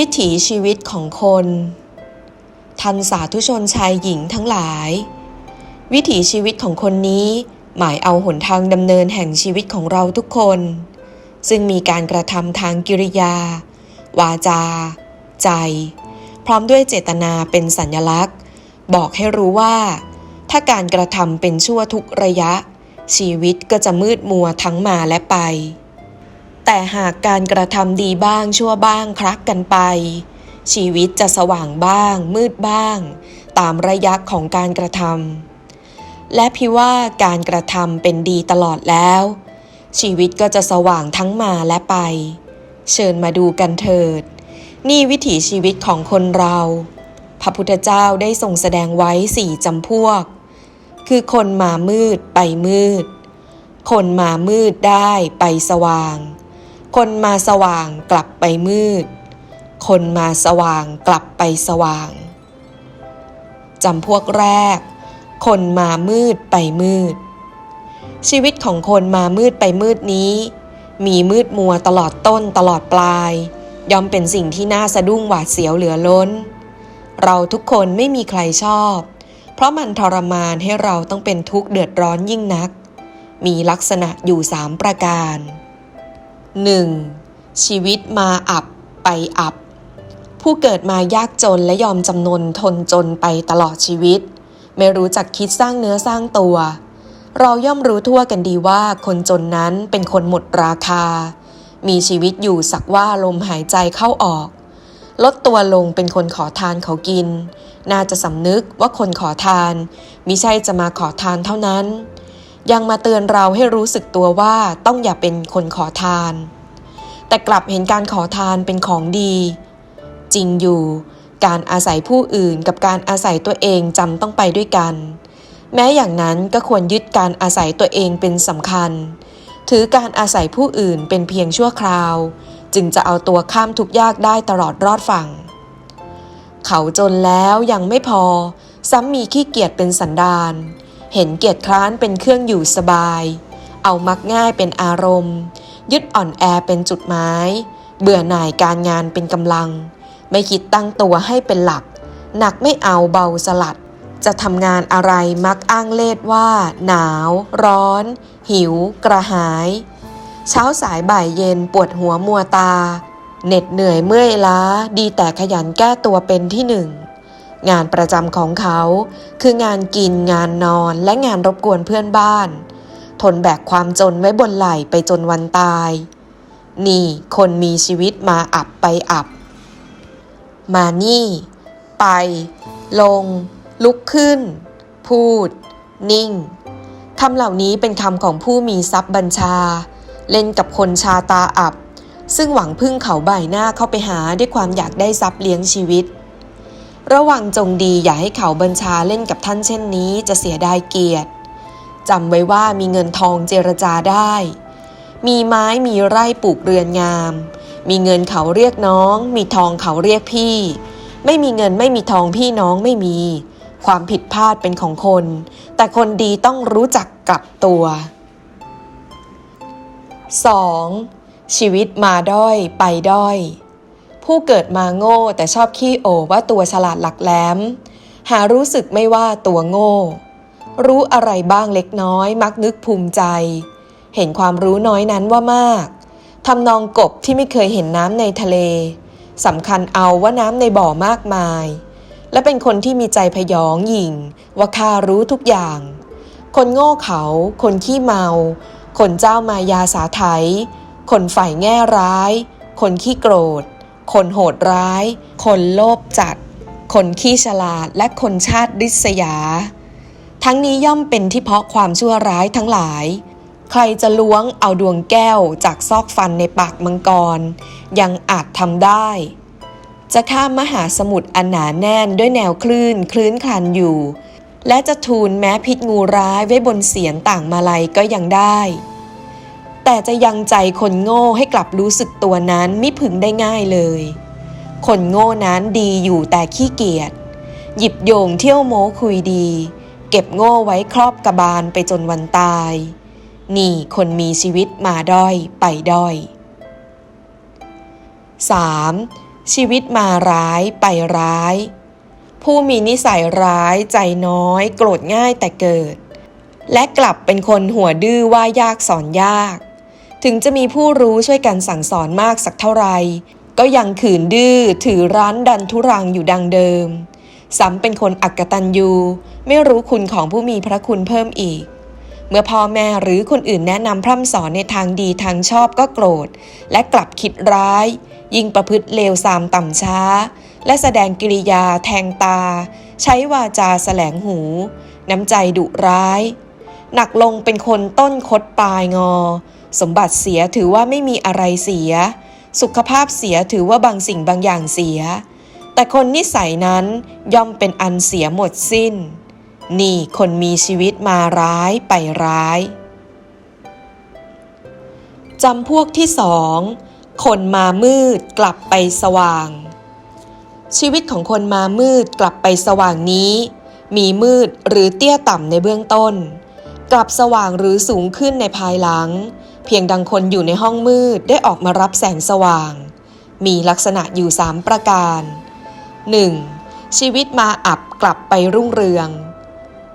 วิถีชีวิตของคน ทันสาธุชนชายหญิงทั้งหลาย วิถีชีวิตของคนนี้หมายเอาหนทางดำเนินแห่งชีวิตของเราทุกคน ซึ่งมีการกระทำทางกิริยา วาจา ใจ พร้อมด้วยเจตนาเป็นสัญลักษณ์ บอกให้รู้ว่า ถ้าการกระทำเป็นชั่วทุกระยะ ชีวิตก็จะมืดมัวทั้งมาและไป แต่หากการกระทำดีบ้างชั่วบ้างคลักกันไป ชีวิตจะสว่างบ้าง มืดบ้าง ตามระยะของการกระทำและพี่ว่าการกระทำเป็นดีตลอดแล้ว ชีวิตก็จะสว่างทั้งมาและไป เชิญมาดูกันเถิด นี่วิถีชีวิตของคนเรา พระพุทธเจ้าได้ทรงแสดงไว้สี่จำพวก คือคนมามืดไปมืด คนมามืดได้ไปสว่าง คนมาสว่างกลับไปมืด คนมาสว่างกลับไปสว่างจำพวกแรก คนมามืดไปมืด ชีวิตของคนมามืดไปมืดนี้ มีมืดมัวตลอดต้นตลอดปลาย ย่อมเป็นสิ่งที่น่าสะดุ้งหวาดเสียวเหลือล้น เราทุกคนไม่มีใครชอบ เพราะมันทรมานให้เราต้องเป็นทุกข์เดือดร้อนยิ่งนัก มีลักษณะอยู่สามประการ 1. ชีวิตมาอับไปอับ ผู้เกิดมายากจนและยอมจำนนทนจนไปตลอดชีวิต ไม่รู้จักคิดสร้างเนื้อสร้างตัว เราย่อมรู้ทั่วกันดีว่าคนจนนั้นเป็นคนหมดราคา มีชีวิตอยู่สักว่าลมหายใจเข้าออก ลดตัวลงเป็นคนขอทานเขากิน น่าจะสำนึกว่าคนขอทานมิใช่จะมาขอทานเท่านั้น ยังมาเตือนเราให้รู้สึกตัวว่าต้องอย่าเป็นคนขอทาน แต่กลับเห็นการขอทานเป็นของดี จริงอยู่การอาศัยผู้อื่นกับการอาศัยตัวเองจำต้องไปด้วยกัน แม้อย่างนั้นก็ควรยึดการอาศัยตัวเองเป็นสำคัญ ถือการอาศัยผู้อื่นเป็นเพียงชั่วคราว จึงจะเอาตัวข้ามทุกยากได้ตลอดรอดฝั่ง เขาจนแล้วยังไม่พอ ซ้ำมีขี้เกียจเป็นสันดาน เห็นเกียจคร้านเป็นเครื่องอยู่สบาย เอามักง่ายเป็นอารมณ์ ยึดอ่อนแอเป็นจุดหมาย เบื่อหน่ายการงานเป็นกำลัง ไม่คิดตั้งตัวให้เป็นหลัก หนักไม่เอาเบาสลัด จะทำงานอะไรมักอ้างเลดว่า หนาว ร้อน หิว กระหาย เช้าสายบ่ายเย็นปวดหัวมัวตาเหน็ดเหนื่อยเมื่อยล้า ดีแต่ขยันแก้ตัวเป็นที่หนึ่ง งานประจำของเขา คืองานกินงานนอนและงานรบกวนเพื่อนบ้าน ทนแบกความจนไว้บนไหล่ไปจนวันตาย นี่คนมีชีวิตมาอับไปอับ มานี่ ไป ลง ลุกขึ้น พูด นิ่งคำเหล่านี้เป็นคำของผู้มีทรัพย์บัญชา เล่นกับคนชาตาอับ ซึ่งหวังพึ่งเขาใบหน้าเข้าไปหาด้วยความอยากได้ทรัพย์เลี้ยงชีวิต ระวังจงดีอย่าให้เขาบัญชาเล่นกับท่านเช่นนี้จะเสียดายเกียรติจำไว้ว่ามีเงินทองเจรจาได้ มีไม้มีไร่ปลูกเรือนงาม มีเงินเขาเรียกน้อง มีทองเขาเรียกพี่ ไม่มีเงินไม่มีทองพี่น้องไม่มี ความผิดพลาดเป็นของคน แต่คนดีต้องรู้จักกลับตัว 2. ชีวิตมาด้อยไปด้อย ผู้เกิดมาโง่แต่ชอบขี้โอว่าตัวฉลาดหลักแหลม หารู้สึกไม่ว่าตัวโง่ รู้อะไรบ้างเล็กน้อยมักนึกภูมิใจ เห็นความรู้น้อยนั้นว่ามากทำนองกบที่ไม่เคยเห็นน้ำในทะเลสำคัญเอาว่าน้ำในบ่อมากมาย และเป็นคนที่มีใจพยองหยิ่ง ว่าข้ารู้ทุกอย่าง คนโง่เขา คนขี้เมา คนเจ้ามายาสาไถคนฝ่ายแง่ร้าย คนขี้โกรธ คนโหดร้าย คนโลภจัด คนขี้ฉลาดและคนชาติริษยา ทั้งนี้ย่อมเป็นที่เพาะความชั่วร้ายทั้งหลาย ใครจะล้วงเอาดวงแก้วจากซอกฟันในปากมังกร ยังอาจทำได้ จะข้ามมหาสมุทรอันหนาแน่นด้วยแนวคลื่นคลื่นคลันอยู่ และจะทูลแม้พิษงูร้ายไว้บนเสียนต่างมาลัยก็ยังได้ แต่จะยังใจคนโง่ให้กลับรู้สึกตัวนั้นไม่พึงได้ง่ายเลย คนโง่นั้นดีอยู่แต่ขี้เกียจ หยิบโยงเที่ยวโม้คุยดี เก็บโง่ไว้ครอบกระบาลไปจนวันตาย นี่คนมีชีวิตมาด้อยไปด้อย 3. ชีวิตมาร้ายไปร้าย ผู้มีนิสัยร้ายใจน้อย โกรธง่ายแต่เกิดและกลับเป็นคนหัวดื้อว่ายากสอนยาก ถึงจะมีผู้รู้ช่วยกันสั่งสอนมากสักเท่าไหร่ก็ยังขืนดื้อถือร้านดันทุรังอยู่ดังเดิมซ้ำเป็นคนอักตันยูไม่รู้คุณของผู้มีพระคุณเพิ่มอีก เมื่อพ่อแม่หรือคนอื่นแนะนำพร่ำสอนในทางดีทางชอบก็โกรธ และกลับคิดร้าย ยิ่งประพฤติเลวทรามต่ำช้า และแสดงกิริยาแทงตา ใช้วาจาแสลงหู น้ำใจดุร้าย หนักลงเป็นคนต้นคดปลายงอ สมบัติเสียถือว่าไม่มีอะไรเสีย สุขภาพเสียถือว่าบางสิ่งบางอย่างเสีย แต่คนนิสัยนั้นย่อมเป็นอันเสียหมดสิ้น นี่คนมีชีวิตมาร้ายไปร้ายจำพวกที่สองคนมามืดกลับไปสว่าง ชีวิตของคนมามืดกลับไปสว่างนี้ มีมืดหรือเตี้ยต่ำในเบื้องต้น กลับสว่างหรือสูงขึ้นในภายหลัง เพียงดังคนอยู่ในห้องมืดได้ออกมารับแสงสว่าง มีลักษณะอยู่สามประการ 1. ชีวิตมาอับกลับไปรุ่งเรือง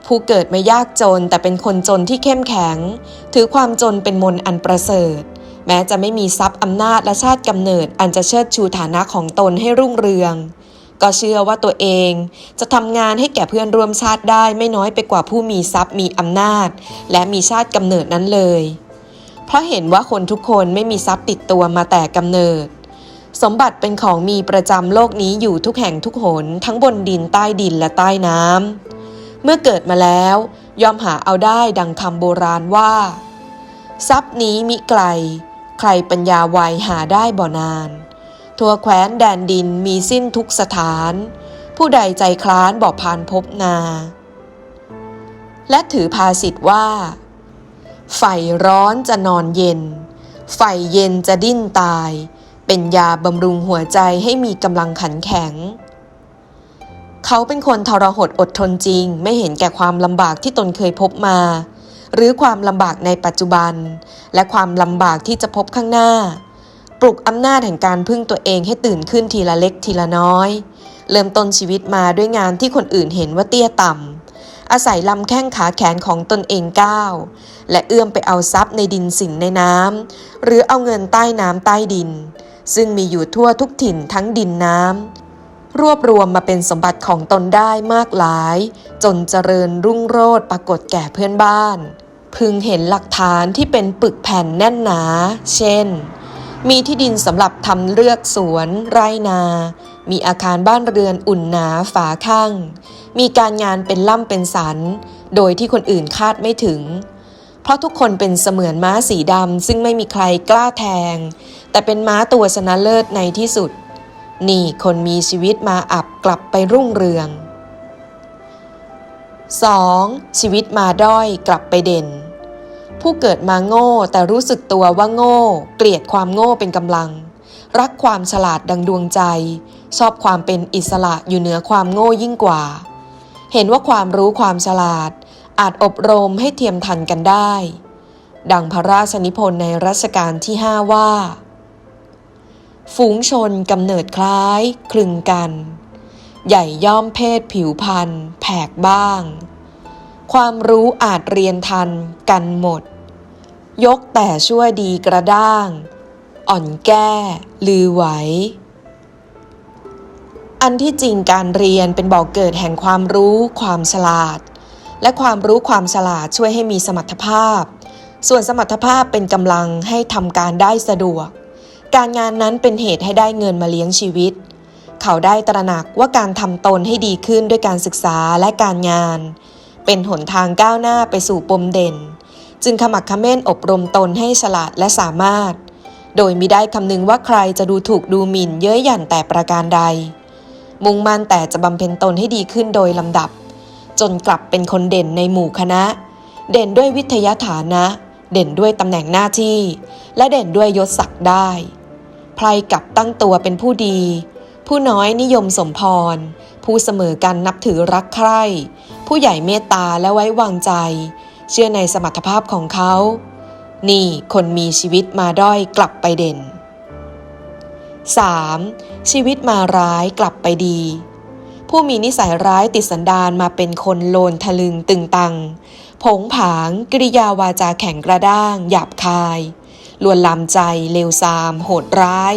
ผู้เกิดไม่ยากจนแต่เป็นคนจนที่เข้มแข็ง ถือความจนเป็นมนต์อันประเสริฐ แม้จะไม่มีทรัพย์อำนาจและชาติกำเนิดอันจะเชิดชูฐานะของตนให้รุ่งเรืองก็เชื่อว่าตัวเองจะทำงานให้แก่เพื่อนร่วมชาติได้ไม่น้อยไปกว่าผู้มีทรัพย์มีอำนาจ และมีชาติกำเนิดนั้นเลย เพราะเห็นว่าคนทุกคนไม่มีทรัพย์ติดตัวมาแต่กำเนิด สมบัติเป็นของมีประจำโลกนี้อยู่ทุกแห่งทุกหน ทั้งบนดินใต้ดินและใต้น้ำเมื่อเกิดมาแล้ว ยอมหาเอาได้ดังคำโบราณว่า ทรัพย์นี้มิไกล ใครปัญญาไวหาได้บ่นาน ทั่วแคว้นแดนดินมีสิ้นทุกสถาน ผู้ใดใจคล้านบอกพานพบนา และถือภาษิตว่า ไฟร้อนจะนอนเย็น ไฟเย็นจะดิ้นตาย เป็นยาบำรุงหัวใจให้มีกำลังขันแข็ง เขาเป็นคนทรหดอดทนจริง ไม่เห็นแก่ความลำบากที่ตนเคยพบมา หรือความลำบากในปัจจุบัน และความลำบากที่จะพบข้างหน้า ปลุกอำนาจแห่งการพึ่งตัวเองให้ตื่นขึ้นทีละเล็กทีละน้อย เริ่มต้นชีวิตมาด้วยงานที่คนอื่นเห็นว่าเตี้ยต่ำ อาศัยลำแข้งขาแขนของตนเองก้าวและเอื้อมไปเอาทรัพย์ในดินสินในน้ำหรือเอาเงินใต้น้ำใต้ดิน ซึ่งมีอยู่ทั่วทุกถิ่นทั้งดินน้ำรวบรวมมาเป็นสมบัติของตนได้มากหลาย จนเจริญรุ่งโรจน์ปรากฏแก่เพื่อนบ้าน พึงเห็นหลักฐานที่เป็นปึกแผ่นแน่นหนา เช่นมีที่ดินสำหรับทำเลือกสวน ไรนา มีอาคารบ้านเรือนอุ่นหนาฝาข้าง มีการงานเป็นล่ำเป็นสัน โดยที่คนอื่นคาดไม่ถึง เพราะทุกคนเป็นเสมือนม้าสีดำซึ่งไม่มีใครกล้าแทง แต่เป็นม้าตัวชนะเลิศในที่สุด นี่คนมีชีวิตมาอับกลับไปรุ่งเรือง 2. ชีวิตมาด้อยกลับไปเด่น ผู้เกิดมาโง่แต่รู้สึกตัวว่าโง่ เกลียดความโง่เป็นกำลัง รักความฉลาดดังดวงใจ ชอบความเป็นอิสระอยู่เหนือความโง่ยิ่งกว่า เห็นว่าความรู้ความฉลาด อาจอบรมให้เทียมทันกันได้ ดังพระราชนิพนธ์ในรัชกาลที่ห้าว่า ฝูงชนกำเนิดคล้ายคลึงกัน ใหญ่ย่อมเพศผิวพันธุ์แผกบ้าง ความรู้อาจเรียนทันกันหมด ยกแต่ชั่วดีกระด้าง อ่อนแก้ลือไหว อันที่จริงการเรียนเป็นบ่อกเกิดแห่งความรู้ ความฉลาด และความรู้ความฉลาดช่วยให้มีสมรรถภาพ ส่วนสมรรถภาพเป็นกำลังให้ทำการได้สะดวก การงานนั้นเป็นเหตุให้ได้เงินมาเลี้ยงชีวิต เขาได้ตระหนักว่าการทำตนให้ดีขึ้นด้วยการศึกษาและการงาน เป็นหนทางก้าวหน้าไปสู่ปมเด่น จึงขมักเขม้นอบรมตนให้ฉลาดและสามารถ โดยมิได้คำนึงว่าใครจะดูถูกดูหมิ่นเย้ยหยันแต่ประการใด มุ่งมั่นแต่จะบำเพ็ญตนให้ดีขึ้นโดยลำดับ จนกลับเป็นคนเด่นในหมู่คณะ เด่นด้วยวิทยาฐานะ เด่นด้วยตำแหน่งหน้าที่ และเด่นด้วยยศศักดิ์ได้ไพรกลับตั้งตัวเป็นผู้ดี ผู้น้อยนิยมสมพร ผู้เสมอกันนับถือรักใคร่ ผู้ใหญ่เมตตาและไว้วางใจ เชื่อในสมรรถภาพของเขา นี่คนมีชีวิตมาด้อยกลับไปเด่น 3. ชีวิตมาร้ายกลับไปดี ผู้มีนิสัยร้ายติดสันดานมาเป็นคนโลนทะลึงตึงตัง ผงผางกริยาวาจาแข็งกระด้าง หยาบคาย ลวนลามใจ เลวทราม โหดร้าย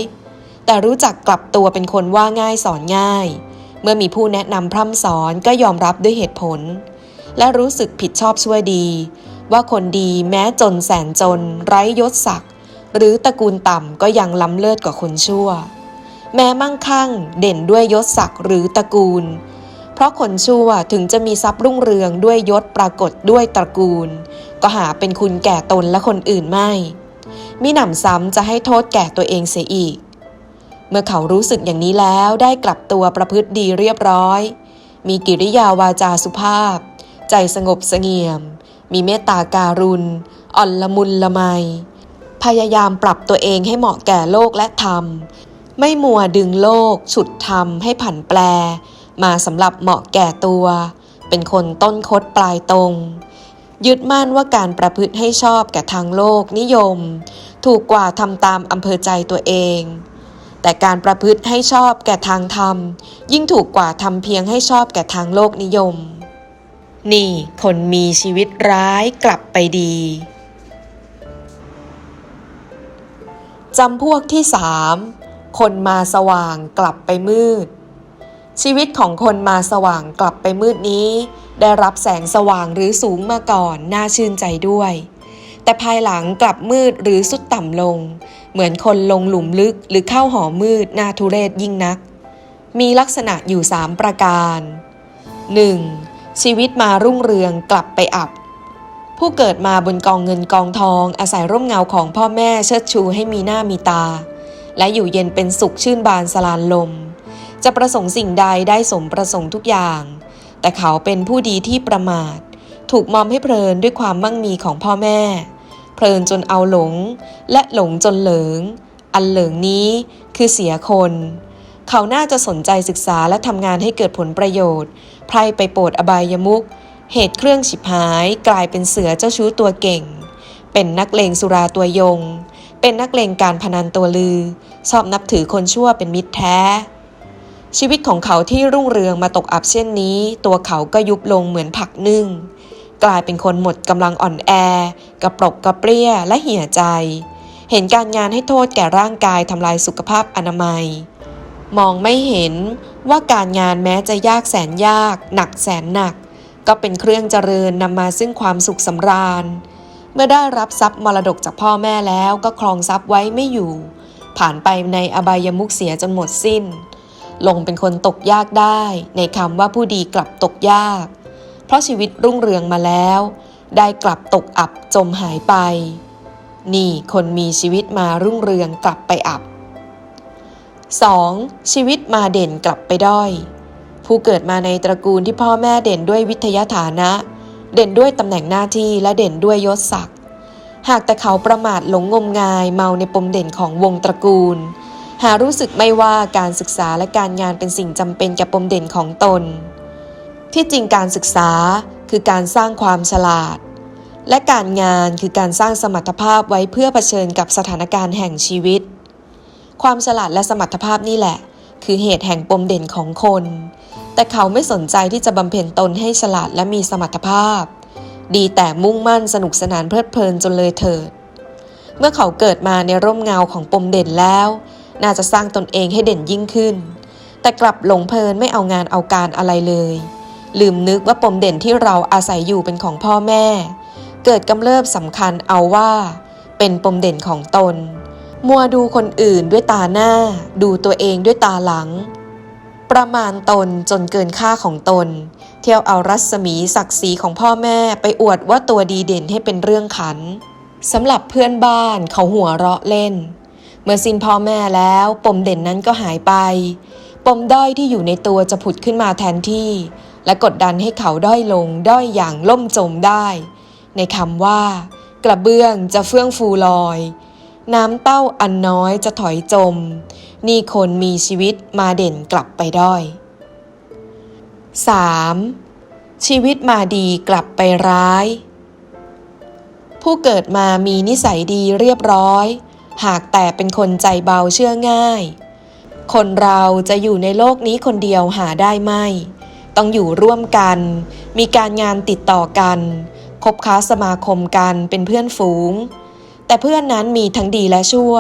แต่รู้จักกลับตัวเป็นคนว่าง่ายสอนง่าย เมื่อมีผู้แนะนำพร่ำสอนก็ยอมรับด้วยเหตุผล และรู้สึกผิดชอบช่วยดี ว่าคนดีแม้จนแสนจน ไร้ยศศักดิ์หรือตระกูลต่ำก็ยังล้ำเลิศกว่าคนชั่ว แม้มั่งคั่งเด่นด้วยยศศักดิ์หรือตระกูล เพราะคนชั่วถึงจะมีทรัพย์รุ่งเรืองด้วยยศปรากฏด้วยตระกูล ก็หาเป็นคุณแก่ตนและคนอื่นไม่มิหนำซ้ำจะให้โทษแก่ตัวเองเสียอีก เมื่อเขารู้สึกอย่างนี้แล้วได้กลับตัวประพฤติดีเรียบร้อย มีกิริยาวาจาสุภาพ ใจสงบเสงี่ยม มีเมตตาการุณ อ่อนละมุนละไมพยายามปรับตัวเองให้เหมาะแก่โลกและธรรม ไม่มัวดึงโลก ฉุดธรรมให้ผันแปร มาสำหรับเหมาะแก่ตัว เป็นคนต้นคดปลายตรง ยึดมั่นว่าการประพฤติให้ชอบแก่ทางโลกนิยม ถูกกว่าทำตามอำเภอใจตัวเอง แต่การประพฤติให้ชอบแก่ทางธรรม ยิ่งถูกกว่าทำเพียงให้ชอบแก่ทางโลกนิยม นี่คนมีชีวิตร้ายกลับไปดีจำพวกที่สาม คนมาสว่างกลับไปมืด ชีวิตของคนมาสว่างกลับไปมืดนี้ ได้รับแสงสว่างหรือสูงมาก่อนน่าชื่นใจด้วย แต่ภายหลังกลับมืดหรือสุดต่ำลง เหมือนคนลงหลุมลึกหรือเข้าหอมืดน่าทุเรศยิ่งนัก มีลักษณะอยู่สามประการ 1. ชีวิตมารุ่งเรืองกลับไปอับผู้เกิดมาบนกองเงินกองทองอาศัยร่มเงาของพ่อแม่เชิดชูให้มีหน้ามีตา และอยู่เย็นเป็นสุขชื่นบานสลานลม จะประสงค์สิ่งใดได้สมประสงค์ทุกอย่าง แต่เขาเป็นผู้ดีที่ประมาท ถูกมอมให้เพลินด้วยความมั่งมีของพ่อแม่ เพลินจนเอาหลง และหลงจนเหลิง อันเหลิงนี้คือเสียคน เขาน่าจะสนใจศึกษาและทำงานให้เกิดผลประโยชน์ไพร่ไปโปรดอบายมุขเหตุเครื่องฉิบหายกลายเป็นเสือเจ้าชู้ตัวเก่ง เป็นนักเลงสุราตัวยง เป็นนักเลงการพนันตัวลือ ชอบนับถือคนชั่วเป็นมิตรแท้ ชีวิตของเขาที่รุ่งเรืองมาตกอับเช่นนี้ ตัวเขาก็ยุบลงเหมือนผักนึ่ง กลายเป็นคนหมดกำลังอ่อนแอ กระปรกกระเปรี้ยและเหี่ยใจ เห็นการงานให้โทษแก่ร่างกายทำลายสุขภาพอนามัย มองไม่เห็นว่าการงานแม้จะยากแสนยาก หนักแสนหนัก ก็เป็นเครื่องเจริญนำมาซึ่งความสุขสำราญ มื่อได้รับทรัพย์มรดกจากพ่อแม่แล้วก็ครองทรัพย์ไว้ไม่อยู่ ผ่านไปในอบายมุขเสียจนหมดสิ้น ลงเป็นคนตกยากได้ ในคำว่าผู้ดีกลับตกยาก เพราะชีวิตรุ่งเรืองมาแล้ว ได้กลับตกอับจมหายไป นี่คนมีชีวิตมารุ่งเรืองกลับไปอับ 2. ชีวิตมาเด่นกลับไปด้อย ผู้เกิดมาในตระกูลที่พ่อแม่เด่นด้วยวิทยาฐานะ เด่นด้วยตำแหน่งหน้าที่และเด่นด้วยยศศักดิ์หากแต่เขาประมาทหลงงมงายเมาในปมเด่นของวงตระกูล หารู้สึกไม่ว่าการศึกษาและการงานเป็นสิ่งจำเป็นแก่ปมเด่นของตน ที่จริงการศึกษาคือการสร้างความฉลาด และการงานคือการสร้างสมรรถภาพไว้เพื่อเผชิญกับสถานการณ์แห่งชีวิต ความฉลาดและสมรรถภาพนี่แหละ คือเหตุแห่งปมเด่นของคน แต่เขาไม่สนใจที่จะบำเพ็ญตนให้ฉลาดและมีสมรรถภาพ ดีแต่มุ่งมั่นสนุกสนานเพลิดเพลินจนเลยเถิด เมื่อเขาเกิดมาในร่มเงาของปมเด่นแล้ว น่าจะสร้างตนเองให้เด่นยิ่งขึ้น แต่กลับหลงเพลินไม่เอางานเอาการอะไรเลย ลืมนึกว่าปมเด่นที่เราอาศัยอยู่เป็นของพ่อแม่ เกิดกำเริบสำคัญเอาว่า เป็นปมเด่นของตน มัวดูคนอื่นด้วยตาหน้า ดูตัวเองด้วยตาหลัง ประมาณตนจนเกินค่าของตน เที่ยวเอารัศมีศักดิ์ศรีของพ่อแม่ไปอวดว่าตัวดีเด่นให้เป็นเรื่องขันสำหรับเพื่อนบ้านเขาหัวเราะเล่น เมื่อสิ้นพ่อแม่แล้วปมเด่นนั้นก็หายไป ปมด้อยที่อยู่ในตัวจะผุดขึ้นมาแทนที่ และกดดันให้เขาด้อยลงด้อยอย่างล่มจมได้ ในคำว่า กระเบื้องจะเฟื่องฟูลอย น้ำเต้าอันน้อยจะถอยจม นี่คนมีชีวิตมาเด่นกลับไปด้อย 3. ชีวิตมาดีกลับไปร้าย ผู้เกิดมามีนิสัยดีเรียบร้อย หากแต่เป็นคนใจเบาเชื่อง่าย คนเราจะอยู่ในโลกนี้คนเดียวหาได้ไม่ ต้องอยู่ร่วมกัน มีการงานติดต่อกัน คบค้าสมาคมกันเป็นเพื่อนฝูง แต่เพื่อนนั้นมีทั้งดีและชั่ว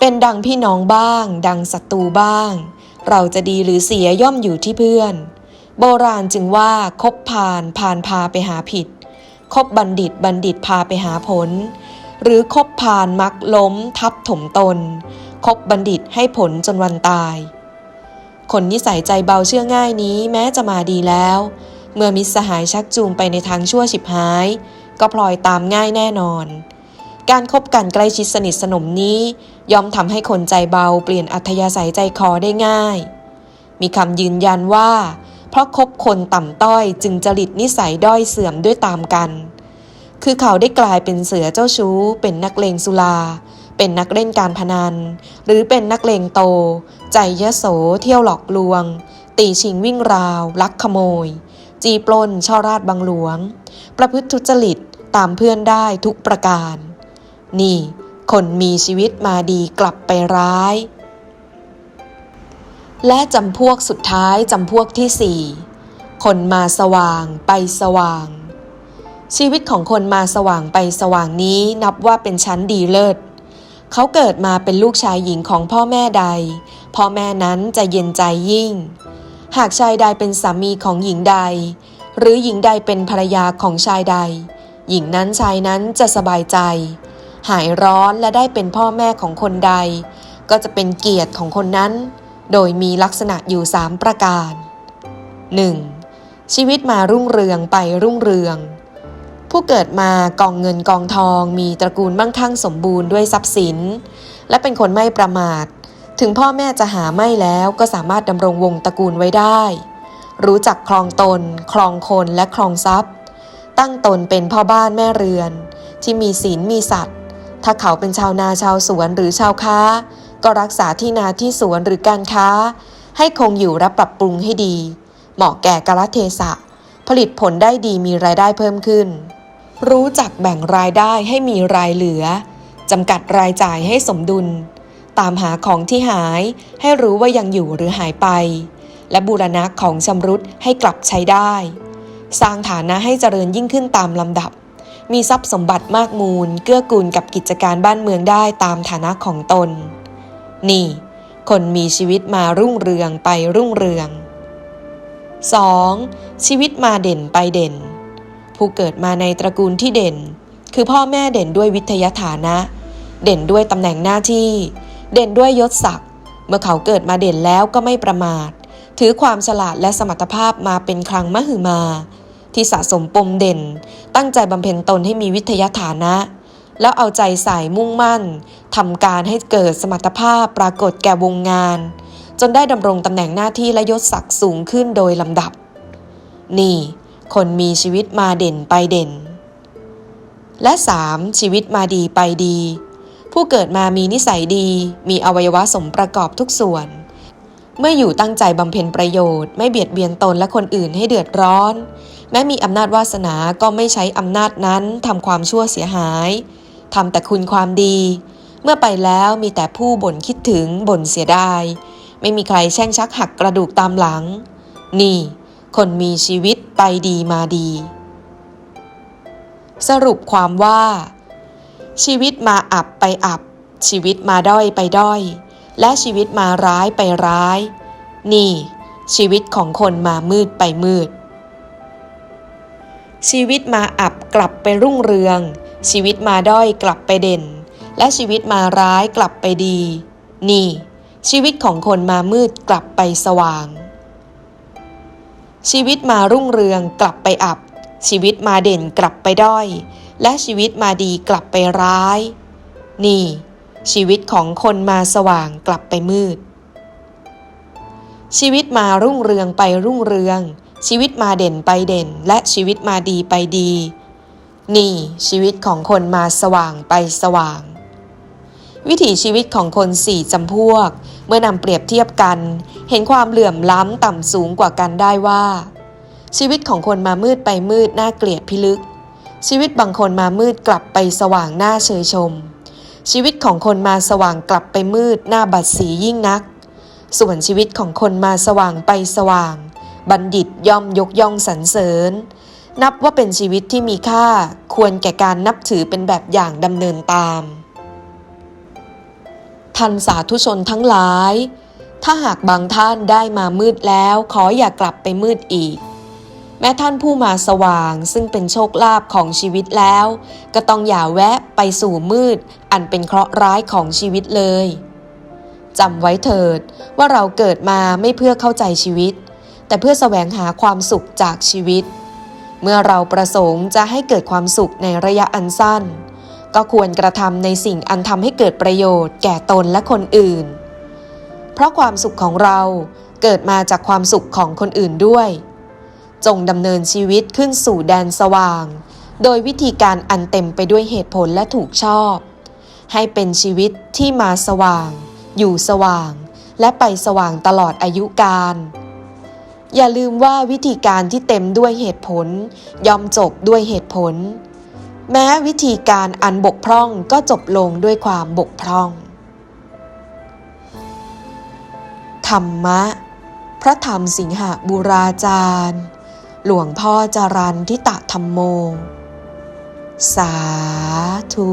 เป็นดังพี่น้องบ้าง ดังศัตรูบ้าง เราจะดีหรือเสียย่อมอยู่ที่เพื่อน โบราณจึงว่าคบพานพานพาไปหาผิด คบบัณฑิตบัณฑิตพาไปหาผล หรือคบพานมักล้มทับถมตน คบบัณฑิตให้ผลจนวันตาย คนนิสัยใจเบาเชื่อง่ายนี้แม้จะมาดีแล้ว เมื่อมิสหายชักจูงไปในทางชั่วฉิบหาย ก็พลอยตามง่ายแน่นอน การคบกันใกล้ชิดสนิทสนมนี้ย่อมทำให้คนใจเบาเปลี่ยนอัธยาศัยใจคอได้ง่าย มีคำยืนยันว่า เพราะคบคนต่ำต้อยจึงจริตนิสัยด้อยเสื่อมด้วยตามกัน คือเขาได้กลายเป็นเสือเจ้าชู้ เป็นนักเลงสุรา เป็นนักเล่นการพนัน หรือเป็นนักเลงโต ใจยโสเที่ยวหลอกลวง ตีชิงวิ่งราว ลักขโมย จีปล้นช่อราดบังหลวง ประพฤติทุจริตตามเพื่อนได้ทุกประการ นี่ คนมีชีวิตมาดีกลับไปร้าย และจำพวกสุดท้ายจำพวกที่สี่คนมาสว่างไปสว่าง ชีวิตของคนมาสว่างไปสว่างนี้นับว่าเป็นชั้นดีเลิศเขาเกิดมาเป็นลูกชายหญิงของพ่อแม่ใด พ่อแม่นั้นจะเย็นใจยิ่ง หากชายใดเป็นสามีของหญิงใด หรือหญิงใดเป็นภรรยาของชายใด หญิงนั้นชายนั้นจะสบายใจ หายร้อนและได้เป็นพ่อแม่ของคนใด ก็จะเป็นเกียรติของคนนั้น โดยมีลักษณะอยู่สามประการ 1. ชีวิตมารุ่งเรืองไปรุ่งเรือง ผู้เกิดมากองเงินกองทอง มีตระกูลมั่งคั่งสมบูรณ์ด้วยทรัพย์สิน และเป็นคนไม่ประมาท ถึงพ่อแม่จะหาไม่แล้วก็สามารถดำรงวงตระกูลไว้ได้ รู้จักคลองตน คลองคนและคลองทรัพย์ ตั้งตนเป็นพ่อบ้านแม่เรือน ที่มีศีลมีสัตว์ ถ้าเขาเป็นชาวนาชาวสวนหรือชาวค้า ก็รักษาที่นาที่สวนหรือการค้า ให้คงอยู่และปรับปรุงให้ดี เหมาะแก่กาลเทศะ ผลิตผลได้ดีมีรายได้เพิ่มขึ้น รู้จักแบ่งรายได้ให้มีรายเหลือจำกัดรายจ่ายให้สมดุล ตามหาของที่หายให้รู้ว่ายังอยู่หรือหายไป และบูรณะของชำรุดให้กลับใช้ได้ สร้างฐานะให้เจริญยิ่งขึ้นตามลำดับ มีทรัพย์สมบัติมากมูล เกื้อกูลกับกิจการบ้านเมืองได้ตามฐานะของตน นี่ คนมีชีวิตมารุ่งเรืองไปรุ่งเรือง 2. ชีวิตมาเด่นไปเด่น ผู้เกิดมาในตระกูลที่เด่น คือพ่อแม่เด่นด้วยวิทยาฐานะ เด่นด้วยตำแหน่งหน้าที่ เด่นด้วยยศศักดิ์เมื่อเขาเกิดมาเด่นแล้วก็ไม่ประมาท ถือความฉลาดและสมรรถภาพมาเป็นครั้งมหึมา ที่สะสมปมเด่น ตั้งใจบำเพ็ญตนให้มีวิทยาฐานะ แล้วเอาใจใส่มุ่งมั่นทำการให้เกิดสมรรถภาพปรากฏแก่วงงาน จนได้ดำรงตำแหน่งหน้าที่และยศศักดิ์สูงขึ้นโดยลำดับ นี่ คนมีชีวิตมาเด่นไปเด่น และ 3. ชีวิตมาดีไปดี ผู้เกิดมามีนิสัยดี มีอวัยวะสมประกอบทุกส่วนเมื่ออยู่ตั้งใจบำเพ็ญประโยชน์ไม่เบียดเบียนตนและคนอื่นให้เดือดร้อน แม้มีอำนาจวาสนาก็ไม่ใช้อำนาจนั้นทำความชั่วเสียหายทำแต่คุณความดี เมื่อไปแล้วมีแต่ผู้บ่นคิดถึงบ่นเสียดาย ไม่มีใครแช่งชักหักกระดูกตามหลัง นี่ คนมีชีวิตไปดีมาดี สรุปความว่า ชีวิตมาอับไปอับ ชีวิตมาด้อยไปด้อย และชีวิตมาร้ายไปร้าย นี่ ชีวิตของคนมามืดไปมืด ชีวิตมาอับกลับไปรุ่งเรือง ชีวิตมาด้อยกลับไปเด่น และชีวิตมาร้ายกลับไปดี นี่ ชีวิตของคนมามืดกลับไปสว่าง ชีวิตมารุ่งเรืองกลับไปอับ ชีวิตมาเด่นกลับไปด้อย และชีวิตมาดีกลับไปร้าย นี่ ชีวิตของคนมาสว่างกลับไปมืด ชีวิตมารุ่งเรืองไปรุ่งเรือง ชีวิตมาเด่นไปเด่น และชีวิตมาดีไปดี นี่ชีวิตของคนมาสว่างไปสว่าง วิถีชีวิตของคนสี่จำพวก เมื่อนำเปรียบเทียบกัน เห็นความเหลื่อมล้ำต่ำสูงกว่ากันได้ว่า ชีวิตของคนมามืดไปมืดน่าเกลียดพิลึก ชีวิตบางคนมามืดกลับไปสว่างน่าเชยชม ชีวิตของคนมาสว่างกลับไปมืดหน้าบัดสียิ่งนัก ส่วนชีวิตของคนมาสว่างไปสว่าง บัณฑิตย่อมยกย่องสรรเสริญ นับว่าเป็นชีวิตที่มีค่าควรแก่การนับถือเป็นแบบอย่างดำเนินตามท่านสาธุชนทั้งหลาย ถ้าหากบางท่านได้มามืดแล้ว ขออย่ากลับไปมืดอีก แม้ท่านผู้มาสว่างซึ่งเป็นโชคลาภของชีวิตแล้ว ก็ต้องอย่าแวะไปสู่มืด อันเป็นเคราะห์ร้ายของชีวิตเลยจำไว้เถิดว่าเราเกิดมาไม่เพื่อเข้าใจชีวิต แต่เพื่อแสวงหาความสุขจากชีวิต เมื่อเราประสงค์จะให้เกิดความสุขในระยะอันสั้น ก็ควรกระทำในสิ่งอันทำให้เกิดประโยชน์แก่ตนและคนอื่น เพราะความสุขของเราเกิดมาจากความสุขของคนอื่นด้วย จงดำเนินชีวิตขึ้นสู่แดนสว่าง โดยวิธีการอันเต็มไปด้วยเหตุผลและถูกชอบ ให้เป็นชีวิตที่มาสว่าง อยู่สว่าง และไปสว่างตลอดอายุการ อย่าลืมว่าวิธีการที่เต็มด้วยเหตุผล ยอมจบด้วยเหตุผล แม้วิธีการอันบกพร่องก็จบลงด้วยความบกพร่อง ธรรมะ พระธรรมสิงหบุราจารย์ หลวงพ่อจารันทิตะธรรมโม สาธุ